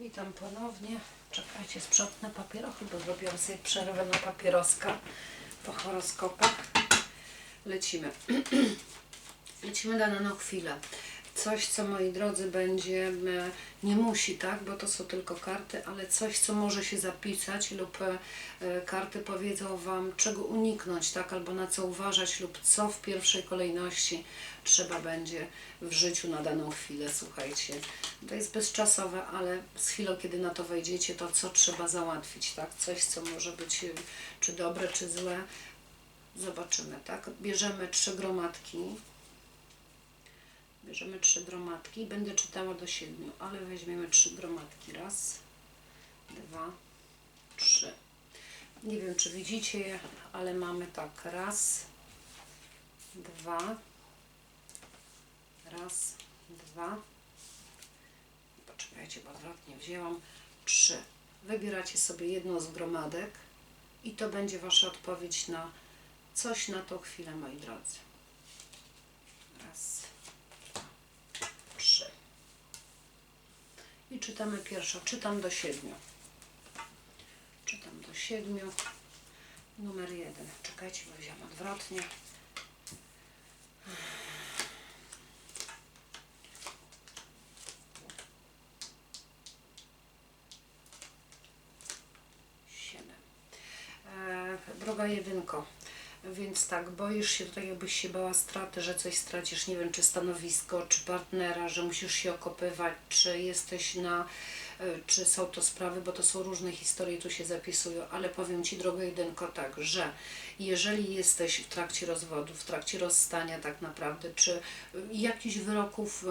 Witam ponownie. Czekajcie, sprzątnę papierochy, bo zrobiłam sobie przerwę na papieroska po horoskopach. Lecimy. Lecimy na nanochwilę. Coś, co moi drodzy będzie, e, nie musi, tak, bo to są tylko karty, ale coś, co może się zapisać lub e, e, karty powiedzą Wam, czego uniknąć, tak, albo na co uważać lub co w pierwszej kolejności trzeba będzie w życiu na daną chwilę. Słuchajcie, to jest bezczasowe, ale z chwilą, kiedy na to wejdziecie, to co trzeba załatwić, tak, coś, co może być czy dobre, czy złe, zobaczymy, tak. Bierzemy trzy gromadki, Bierzemy trzy gromadki. Będę czytała do siedmiu, ale weźmiemy trzy gromadki. Raz, dwa, trzy. Nie wiem, czy widzicie ale mamy tak. Raz, dwa, raz, dwa. Poczekajcie, bo odwrotnie wzięłam. Trzy. Wybieracie sobie jedną z gromadek i to będzie Wasza odpowiedź na coś na tą chwilę, moi drodzy. Raz, trzy. I czytamy pierwszą. Czytam do siedmiu. Czytam do siedmiu. Numer jeden. Czekajcie, bo wziąłem odwrotnie. Siedem. E, droga jedynko. Więc tak, boisz się, tak jakbyś się bała straty, że coś stracisz, nie wiem, czy stanowisko, czy partnera, że musisz się okopywać, czy jesteś na, czy są to sprawy, bo to są różne historie, tu się zapisują, ale powiem Ci, droga jedynko, tak, że jeżeli jesteś w trakcie rozwodu, w trakcie rozstania tak naprawdę, czy jakichś wyroków,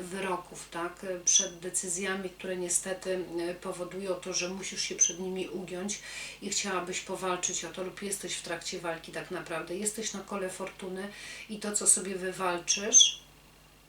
wyroków, tak, przed decyzjami, które niestety powodują to, że musisz się przed nimi ugiąć i chciałabyś powalczyć o to, lub jesteś w trakcie walki tak naprawdę, jesteś na kole fortuny i to, co sobie wywalczysz,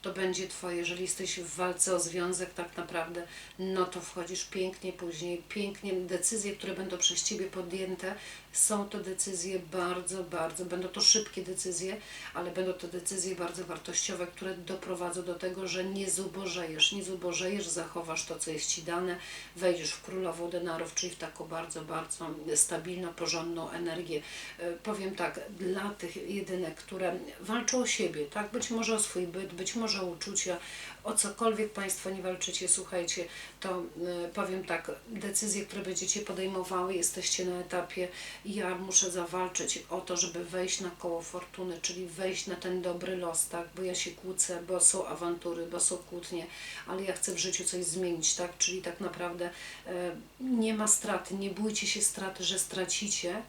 to będzie Twoje. Jeżeli jesteś w walce o związek tak naprawdę, no to wchodzisz pięknie później, pięknie. Decyzje, które będą przez Ciebie podjęte, są to decyzje bardzo, bardzo, będą to szybkie decyzje, ale będą to decyzje bardzo wartościowe, które doprowadzą do tego, że nie zubożejesz, nie zubożejesz, zachowasz to, co jest Ci dane, wejdziesz w królową denarów, czyli w taką bardzo, bardzo stabilną, porządną energię. E, Powiem tak, dla tych jedynek, które walczą o siebie, tak, być może o swój byt, być może o uczucia, o cokolwiek Państwo nie walczycie, słuchajcie, to y, powiem tak, decyzje, które będziecie podejmowały, jesteście na etapie, ja muszę zawalczyć o to, żeby wejść na koło fortuny, czyli wejść na ten dobry los, tak, bo ja się kłócę, bo są awantury, bo są kłótnie, ale ja chcę w życiu coś zmienić, tak, czyli tak naprawdę e, nie ma straty, nie bójcie się straty, że stracicie,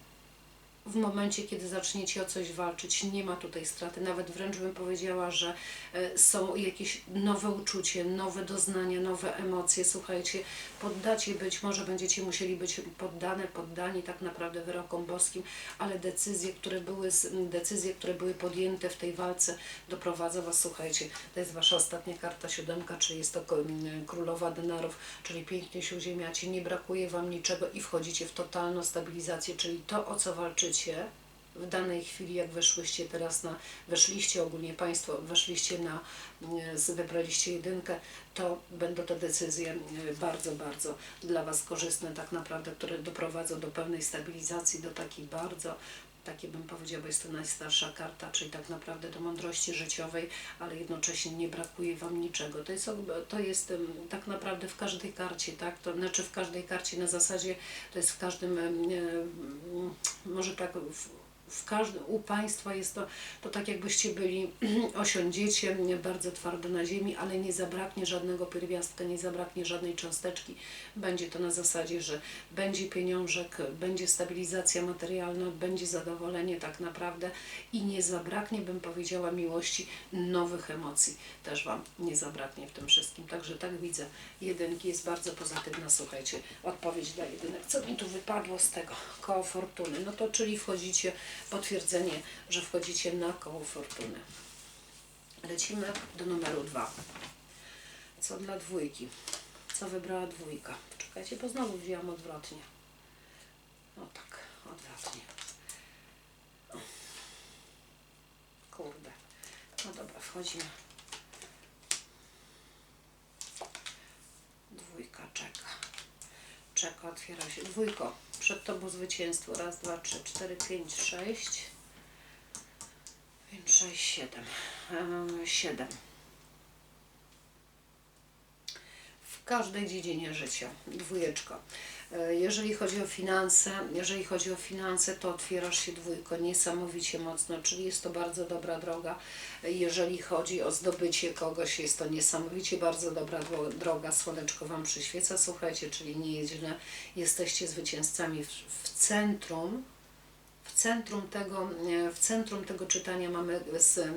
w momencie, kiedy zaczniecie o coś walczyć, nie ma tutaj straty. Nawet wręcz bym powiedziała, że e, są jakieś nowe uczucie, nowe doznania, nowe emocje. Słuchajcie, poddacie być, może będziecie musieli być poddane, poddani tak naprawdę wyrokom boskim, ale decyzje, które były, decyzje, które były podjęte w tej walce, doprowadzą Was, słuchajcie, to jest Wasza ostatnia karta, siódemka, czyli jest to ko- m, królowa denarów, czyli pięknie się uziemiacie, nie brakuje Wam niczego i wchodzicie w totalną stabilizację, czyli to, o co walczycie, w danej chwili, jak weszłyście teraz na, weszliście ogólnie Państwo, weszliście na, e, wybraliście jedynkę, to będą to decyzje e, bardzo, bardzo dla Was korzystne tak naprawdę, które doprowadzą do pełnej stabilizacji, do takiej bardzo takie bym powiedziała, bo jest to najstarsza karta, czyli tak naprawdę do mądrości życiowej, ale jednocześnie nie brakuje Wam niczego. To jest, to jest tak naprawdę w każdej karcie, tak? To znaczy w każdej karcie na zasadzie, to jest w każdym, może tak, w każdym, u Państwa jest to, to tak jakbyście byli, osiądziecie bardzo twardo na ziemi, ale nie zabraknie żadnego pierwiastka, nie zabraknie żadnej cząsteczki. Będzie to na zasadzie, że będzie pieniążek, będzie stabilizacja materialna, będzie zadowolenie tak naprawdę i nie zabraknie, bym powiedziała, miłości, nowych emocji. Też Wam nie zabraknie w tym wszystkim. Także tak widzę. Jedynki jest bardzo pozytywna, słuchajcie. Odpowiedź dla jedynek. Co mi tu wypadło z tego? Koło fortuny. No to czyli wchodzicie, potwierdzenie, że wchodzicie na koło fortuny. Lecimy do numeru dwa. Co dla dwójki? Co wybrała dwójka? Czekajcie, bo znowu wzięłam odwrotnie. No tak, odwrotnie. Kurde. No dobra, wchodzimy. Dwójka czeka. Otwiera się. Dwójko, przed Tobą zwycięstwo. Raz, dwa, trzy, cztery, pięć, sześć. Pięć, sześć, siedem. Siedem. W każdej dziedzinie życia. Dwójeczka. E, Jeżeli chodzi o finanse, jeżeli chodzi o finanse, to otwierasz się dwójko niesamowicie mocno, czyli jest to bardzo dobra droga. Jeżeli chodzi o zdobycie kogoś, jest to niesamowicie bardzo dobra dro- droga. Słoneczko Wam przyświeca, słuchajcie, czyli nie jest źle. Jesteście zwycięzcami w, w centrum. W centrum, tego, e, w centrum tego czytania mamy,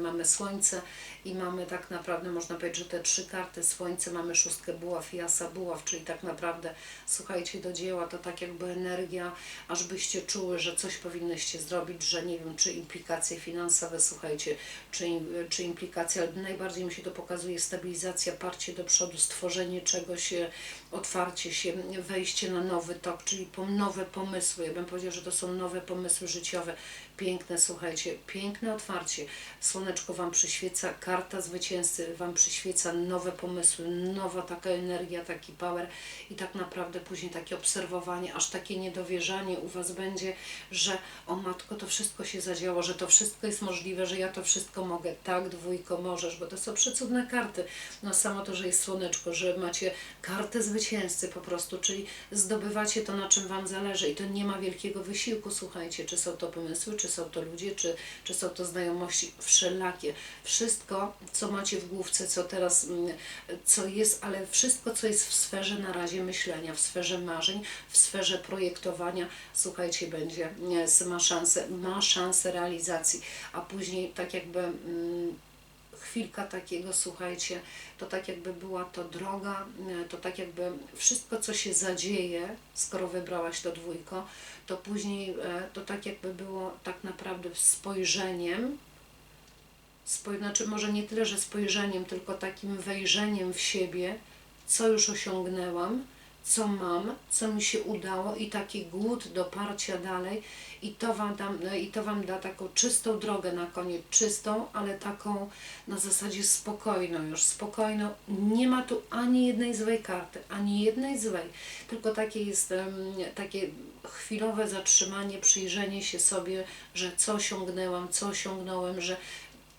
mamy Słońce i mamy tak naprawdę, można powiedzieć, że te trzy karty Słońce, mamy szóstkę buław i asa buław, czyli tak naprawdę, słuchajcie, do dzieła to tak jakby energia, aż byście czuły, że coś powinnyście zrobić, że nie wiem, czy implikacje finansowe, słuchajcie, czy, czy implikacje, ale najbardziej mi się to pokazuje stabilizacja, parcie do przodu, stworzenie czegoś, e, otwarcie się, wejście na nowy tok, czyli nowe pomysły. Ja bym powiedział, że to są nowe pomysły życiowe. Piękne, słuchajcie, piękne otwarcie. Słoneczko Wam przyświeca, karta zwycięzcy Wam przyświeca nowe pomysły, nowa taka energia, taki power i tak naprawdę później takie obserwowanie, aż takie niedowierzanie u Was będzie, że o matko, to wszystko się zadziało, że to wszystko jest możliwe, że ja to wszystko mogę. Tak, dwójko, możesz, bo to są przecudne karty. No samo to, że jest słoneczko, że macie kartę zwycięzcy po prostu, czyli zdobywacie to, na czym Wam zależy i to nie ma wielkiego wysiłku, słuchajcie, czy są to pomysły, czy są to ludzie, czy, czy są to znajomości, wszelakie. Wszystko, co macie w główce, co teraz, mm, co jest, ale wszystko, co jest w sferze na razie myślenia, w sferze marzeń, w sferze projektowania, słuchajcie, będzie, ma szansę, ma szansę realizacji, a później tak jakby mm, chwilka takiego, słuchajcie, to tak jakby była to droga, e, to tak jakby wszystko, co się zadzieje, skoro wybrałaś to dwójko, to później e, to tak jakby było tak naprawdę spojrzeniem, spoj- znaczy może nie tyle, że spojrzeniem, tylko takim wejrzeniem w siebie, co już osiągnęłam, co mam, co mi się udało i taki głód do parcia dalej. I to wam, dam, no i to wam da taką czystą drogę na koniec, czystą, ale taką na zasadzie spokojną już, spokojną. Nie ma tu ani jednej złej karty, ani jednej złej, tylko takie jest takie chwilowe zatrzymanie, przyjrzenie się sobie, że co osiągnęłam, co osiągnąłem, że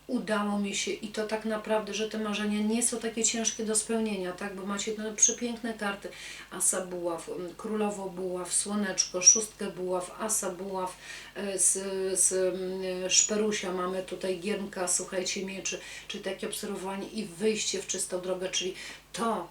udało mi się i to tak naprawdę, że te marzenia nie są takie ciężkie do spełnienia, tak, bo macie no, przepiękne karty, asa buław, królowo buław, słoneczko, szóstkę buław, asa buław, e, z, z szperusia. Mamy tutaj giermka, słuchajcie, mieczy, czyli takie obserwowanie i wyjście w czystą drogę, czyli to,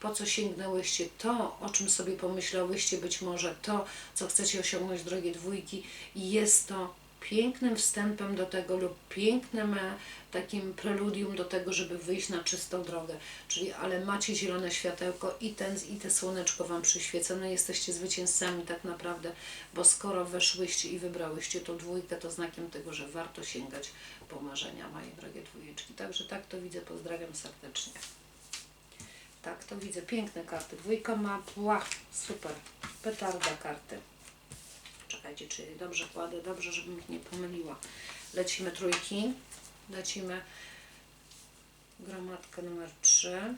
po co sięgnęłyście, to, o czym sobie pomyślałyście, być może to, co chcecie osiągnąć, drogie dwójki, jest to pięknym wstępem do tego lub pięknym e, takim preludium do tego, żeby wyjść na czystą drogę. Czyli, ale macie zielone światełko i ten, i te słoneczko Wam przyświeca, no jesteście zwycięzcami tak naprawdę, bo skoro weszłyście i wybrałyście tą dwójkę, to znakiem tego, że warto sięgać po marzenia, moje drogie dwójeczki. Także tak to widzę, pozdrawiam serdecznie. Tak, to widzę. Piękne karty. Dwójka ma, super. Petarda karty. Czekajcie, czy dobrze kładę, dobrze, żebym ich nie pomyliła. Lecimy trójki. Lecimy gromadkę numer 3.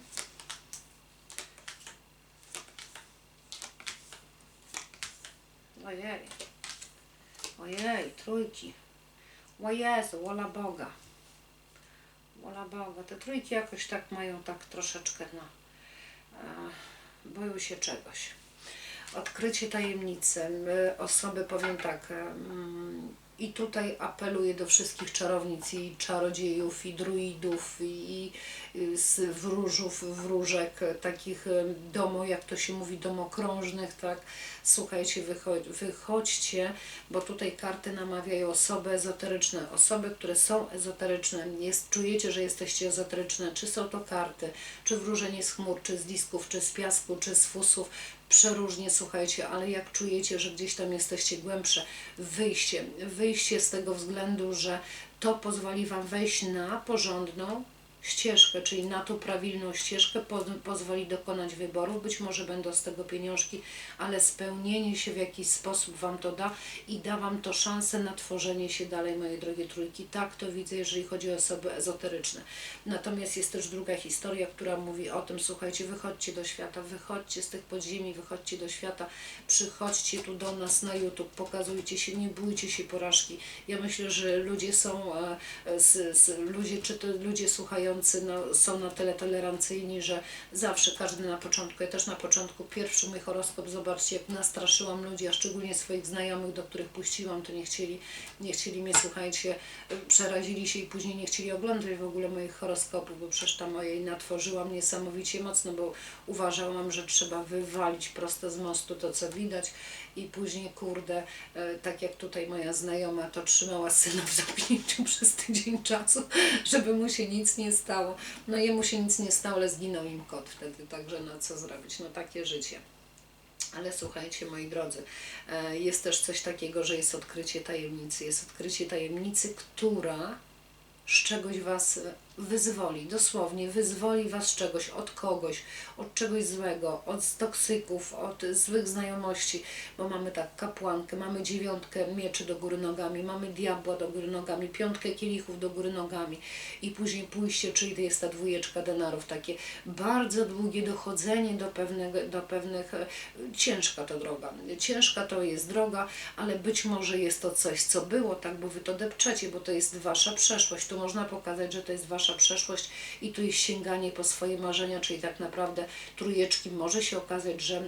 Ojej. Ojej, trójki. O Jezu, wola Boga. Wola Boga. Te trójki jakoś tak mają tak troszeczkę na... E, boją się czegoś. Odkrycie tajemnicy. Osoby, powiem tak, i tutaj apeluję do wszystkich czarownic i czarodziejów, i druidów, i, i z wróżów, wróżek, e, takich domo, jak to się mówi, domokrążnych, tak. Słuchajcie, wychodź, wychodźcie, bo tutaj karty namawiają osoby ezoteryczne, osoby, które są ezoteryczne, jest, czujecie, że jesteście ezoteryczne, czy są to karty, czy wróżenie z chmur, czy z disków, czy z piasku, czy z fusów, przeróżnie, słuchajcie, ale jak czujecie, że gdzieś tam jesteście głębsze, wyjście, wyjście z tego względu, że to pozwoli Wam wejść na porządną, ścieżkę, czyli na tą prawilną ścieżkę po, pozwoli dokonać wyborów. Być może będą z tego pieniążki, ale spełnienie się w jakiś sposób Wam to da i da Wam to szansę na tworzenie się dalej, moje drogie trójki. Tak to widzę, jeżeli chodzi o osoby ezoteryczne. Natomiast jest też druga historia, która mówi o tym, słuchajcie, wychodźcie do świata, wychodźcie z tych podziemi, wychodźcie do świata, przychodźcie tu do nas na YouTube, pokazujcie się, nie bójcie się porażki. Ja myślę, że ludzie są, e, z, ludzie, czy to ludzie słuchający no, są na tyle tolerancyjni, że zawsze każdy na początku, ja też na początku, pierwszy mój horoskop, zobaczcie, jak nastraszyłam ludzi, a szczególnie swoich znajomych, do których puściłam, to nie chcieli, nie chcieli mnie, słuchajcie, przerazili się i później nie chcieli oglądać w ogóle moich horoskopów, bo przecież ta mojej natworzyłam niesamowicie mocno, bo uważałam, że trzeba wywalić prosto z mostu to, co widać i później, kurde, e, tak jak tutaj moja znajoma to trzymała syna w zamknięciu przez tydzień czasu, żeby mu się nic nie stało. No jemu się nic nie stało, ale zginął im kot wtedy, także no co zrobić, no takie życie. Ale słuchajcie, moi drodzy, e, jest też coś takiego, że jest odkrycie tajemnicy. Jest odkrycie tajemnicy, która z czegoś Was wyzwoli, dosłownie wyzwoli Was z czegoś, od kogoś, od czegoś złego, od toksyków, od złych znajomości, bo mamy tak kapłankę, mamy dziewiątkę mieczy do góry nogami, mamy diabła do góry nogami, piątkę kielichów do góry nogami i później pójście, czyli to jest ta dwójeczka denarów, takie bardzo długie dochodzenie do, pewnego, do pewnych, e, ciężka to droga, ciężka to jest droga, ale być może jest to coś, co było, tak, bo Wy to depczecie, bo to jest Wasza przeszłość, tu można pokazać, że to jest Wasza przeszłość i tu jest sięganie po swoje marzenia, czyli tak naprawdę trójeczki może się okazać, że e,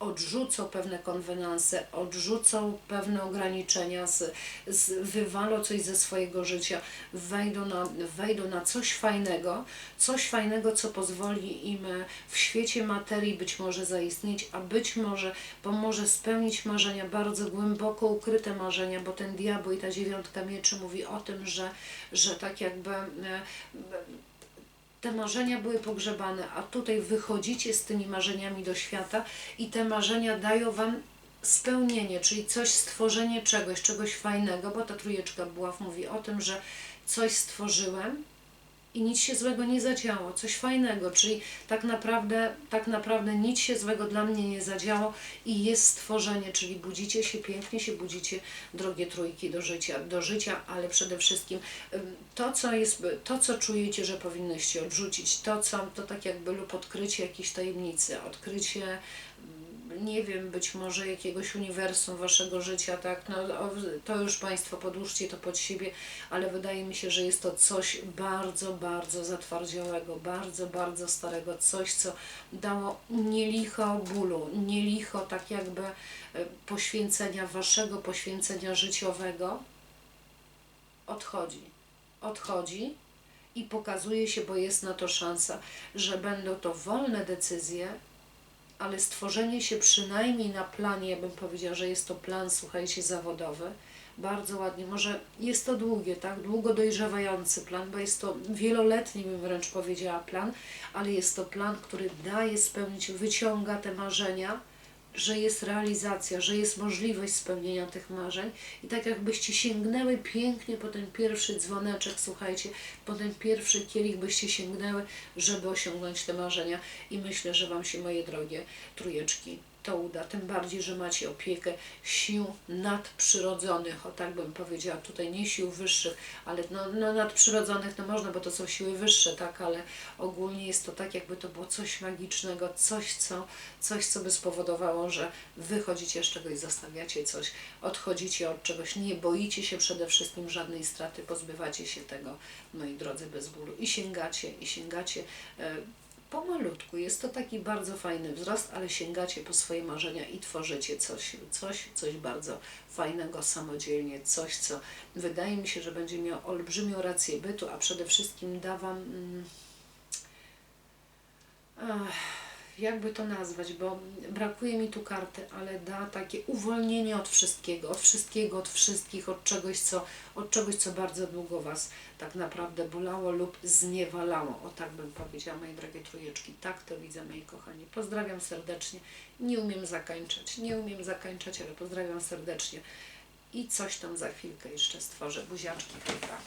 odrzucą pewne konwenanse, odrzucą pewne ograniczenia, z, z, wywalą coś ze swojego życia, wejdą na, wejdą na coś fajnego, coś fajnego, co pozwoli im w świecie materii być może zaistnieć, a być może pomoże spełnić marzenia, bardzo głęboko ukryte marzenia, bo ten diabeł i ta dziewiątka mieczy mówi o tym, że, że tak jakby e, te marzenia były pogrzebane, a tutaj wychodzicie z tymi marzeniami do świata i te marzenia dają Wam spełnienie, czyli coś, stworzenie czegoś, czegoś fajnego, bo ta trójeczka buław mówi o tym, że coś stworzyłem, i nic się złego nie zadziało, coś fajnego, czyli tak naprawdę, tak naprawdę nic się złego dla mnie nie zadziało i jest stworzenie, czyli budzicie się, pięknie się budzicie, drogie trójki, do życia, do życia, ale przede wszystkim to, co jest, to, co czujecie, że powinnyście odrzucić, to, co, to tak jakby lub odkrycie jakiejś tajemnicy, odkrycie nie wiem, być może jakiegoś uniwersum waszego życia, tak, no to już Państwo podłóżcie to pod siebie, ale wydaje mi się, że jest to coś bardzo, bardzo zatwardziałego, bardzo, bardzo starego, coś, co dało nie licho bólu, nie licho tak jakby e, poświęcenia, waszego poświęcenia życiowego, odchodzi. Odchodzi i pokazuje się, bo jest na to szansa, że będą to wolne decyzje, ale stworzenie się przynajmniej na planie, ja bym powiedziała, że jest to plan, słuchajcie, zawodowy, bardzo ładnie. Może jest to długie, tak? Długo dojrzewający plan, bo jest to wieloletni, bym wręcz powiedziała, plan, ale jest to plan, który daje spełnić, wyciąga te marzenia, że jest realizacja, że jest możliwość spełnienia tych marzeń. I tak jakbyście sięgnęły pięknie po ten pierwszy dzwoneczek, słuchajcie, po ten pierwszy kielich byście sięgnęły, żeby osiągnąć te marzenia. I myślę, że Wam się, moje drogie trójeczki, to uda, tym bardziej, że macie opiekę sił nadprzyrodzonych, o tak bym powiedziała, tutaj nie sił wyższych, ale no, no nadprzyrodzonych no można, bo to są siły wyższe, tak, ale ogólnie jest to tak, jakby to było coś magicznego, coś, co, coś, co by spowodowało, że wychodzicie z czegoś, zostawiacie coś, odchodzicie od czegoś, nie boicie się przede wszystkim żadnej straty, pozbywacie się tego, moi drodzy, bez bólu. I sięgacie, i sięgacie e, pomalutku. Jest to taki bardzo fajny wzrost, ale sięgacie po swoje marzenia i tworzycie coś, coś, coś bardzo fajnego samodzielnie, coś, co wydaje mi się, że będzie miało olbrzymią rację bytu, a przede wszystkim da Wam... Mm, ach, jakby to nazwać, bo brakuje mi tu karty, ale da takie uwolnienie od wszystkiego, od wszystkiego, od wszystkich, od czegoś, co, od czegoś, co bardzo długo Was tak naprawdę bolało lub zniewalało. O tak bym powiedziała, moje drogie trójeczki. Tak to widzę, moi kochani. Pozdrawiam serdecznie. Nie umiem zakańczać, nie umiem zakańczać, ale pozdrawiam serdecznie. I coś tam za chwilkę jeszcze stworzę. Buziaczki, hejka.